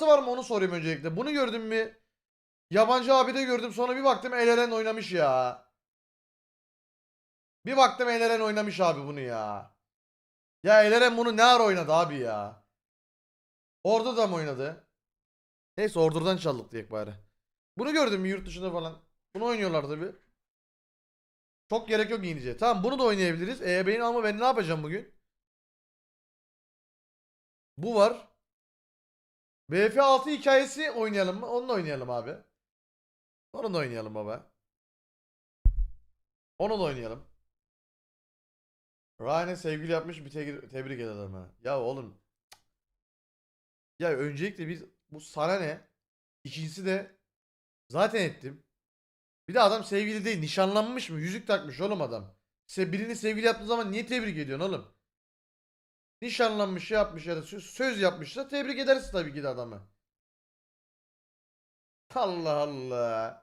bağlantısı var mı onu sorayım öncelikle. Bunu gördüm mü? Yabancı abi de gördüm sonra bir baktım Eleren oynamış ya. Bir baktım Eleren oynamış abi bunu ya. Ya Eleren bunu ne ara oynadı abi ya? Orada da mı oynadı? Neyse Ordur'dan çaldık diye bari. Bunu gördüm yurt dışında falan. Bunu oynuyorlar tabi. Çok gerek yok İngilizce. Tamam bunu da oynayabiliriz. E beyin ama ben ne yapacağım bugün? Bu var. BF6 hikayesi oynayalım mı? Onu da oynayalım abi. Onu da oynayalım baba. Onu da oynayalım. Ryan'e sevgili yapmış bir te- tebrik edelim ha. Ya oğlum. Ya öncelikle biz bu sana ne? İkincisi de zaten ettim. Bir de adam sevgili değil nişanlanmış mı? Yüzük takmış oğlum adam. Se birini sevgili yaptığı zaman niye tebrik ediyorsun oğlum? Nişanlanmış şey yapmış ya da sö- söz yapmışsa tebrik ederiz tabii ki de adamı. Allah Allah.